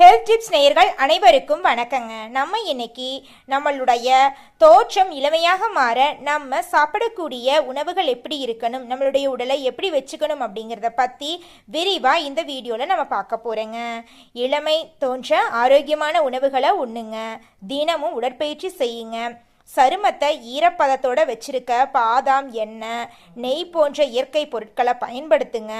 Health tips நேயர்கள் அனைவருக்கும் வணக்கங்க. நம்ம இன்னைக்கு நம்மளுடைய தோற்றம் இளமையாக மாற நம்ம சாப்பிடக்கூடிய உணவுகள் எப்படி இருக்கணும் நம்மளுடைய உடலை எப்படி வச்சுக்கணும் அப்படிங்கிறத பற்றி விரிவாக இந்த வீடியோவில் நம்ம பார்க்க போகிறோங்க இளமை தோன்ற ஆரோக்கியமான உணவுகளை உண்ணுங்க. தினமும் உடற்பயிற்சி செய்யுங்க. சருமத்தை ஈரப்பதத்தோட வச்சிருக்க பாதாம் எண்ணெய் நெய் போன்ற இயற்கை பொருட்களை பயன்படுத்துங்க.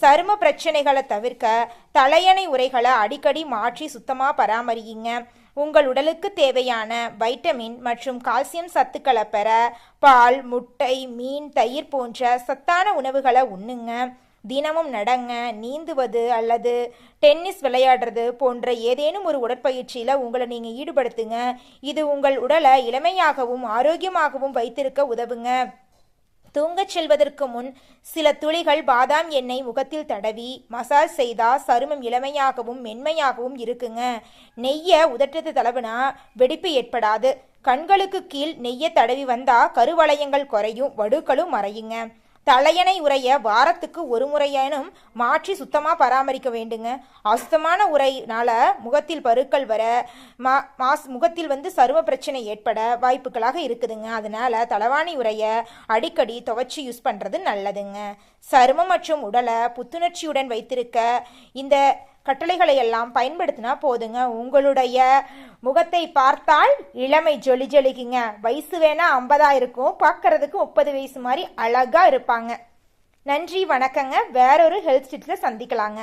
சரும பிரச்சனைகளை தவிர்க்க தலையணை உரைகளை அடிக்கடி மாற்றி சுத்தமாக பராமரியுங்க உங்கள் உடலுக்கு தேவையான வைட்டமின் மற்றும் கால்சியம் சத்துக்களை பெற பால் முட்டை மீன் தயிர் போன்ற சத்தான உணவுகளை உண்ணுங்க. தினமும் நடங்க நீந்துவது அல்லது டென்னிஸ் விளையாடுறது போன்ற ஏதேனும் ஒரு உடற்பயிற்சியில் உங்களை நீங்கள் ஈடுபடுத்துங்க. இது உங்கள் உடலை இளமையாகவும் ஆரோக்கியமாகவும் வைத்திருக்க உதவுங்க. தூங்கச் செல்வதற்கு முன் சில துளிகள் பாதாம் எண்ணெய் முகத்தில் தடவி மசாஜ் செய்தா சருமம் இளமையாகவும் மென்மையாகவும் இருக்குங்க. நெய்யை உதட்டத்து தளவுனா வெடிப்பு ஏற்படாது. கண்களுக்கு கீழ் நெய்யை தடவி வந்தா கருவளையங்கள் குறையும் வடுக்களும் மறையுங்க. தலையணை உரைய வாரத்துக்கு ஒரு முறையேனும் மாற்றி சுத்தமாக பராமரிக்க வேண்டுங்க. அசுத்தமான உரைனால முகத்தில் பருக்கள் வர மா மாஸ் முகத்தில் வந்து சரும பிரச்சனை ஏற்பட வாய்ப்புகளாக இருக்குதுங்க. அதனால தலவாணி உரைய அடிக்கடி துவைச்சி யூஸ் பண்ணுறது நல்லதுங்க. சருமம் மற்றும் உடலை புத்துணர்ச்சியுடன் வைத்திருக்க இந்த கட்டளைகளை எல்லாம் பயன்படுத்தினா போதுங்க. உங்களுடைய முகத்தை பார்த்தால் இளமை ஜொலி ஜொலிக்குங்க. வயசு வேணா ஐம்பதா இருக்கும் பார்க்கறதுக்கு முப்பது வயசு மாதிரி அழகா இருப்பாங்க. நன்றி வணக்கங்க. வேறொரு ஹெல்த் டிப்ஸில் சந்திக்கலாங்க.